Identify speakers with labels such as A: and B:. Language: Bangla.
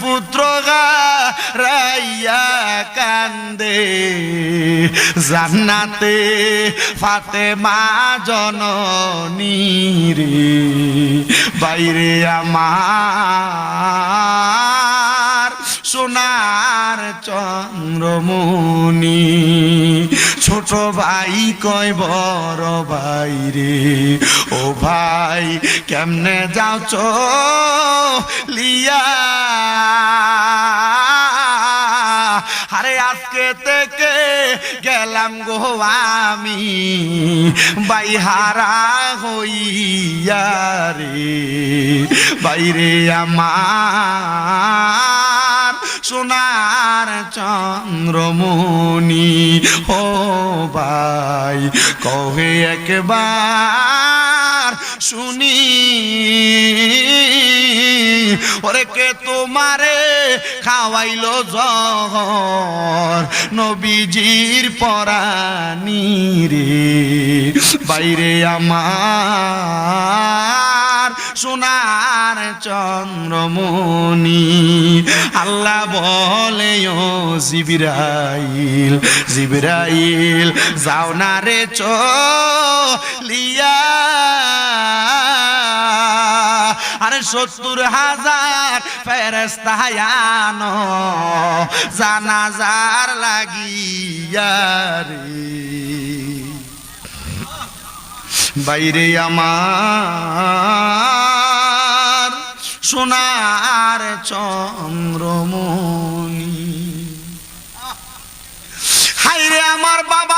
A: পুত্র রাইয়া কান্দে। জান্নাতে ফাতেমা জননী রে, বাইরে আমার সোনার চন্দ্রমণি। ছোট ভাই কয়, বড় ভাই রে, ও ভাই, কেমনে যাও লিয়া আরে আজকে থেকে গেলাম গো আমি, বাইহারা হইয়া রে, বাইরে আমার সোনার চন্দ্রমণি, ও ভাই, কহে একবার শুনি। ওরে কে তোমারে খাওয়াইলো জহর নবীজির পরানি রে। বাইরে আমার সোনার চন্দ্রমণি। আল্লাহ বলে, ও জিবিরাইল জিবিরাইল, যাও না রে চলিয়া সত্তর হাজার ফেরস্তায়ান জানাজার লাগিয়ারে বাইরে আমার সোনার চন্দ্রমণি। হাইরে আমার বাবা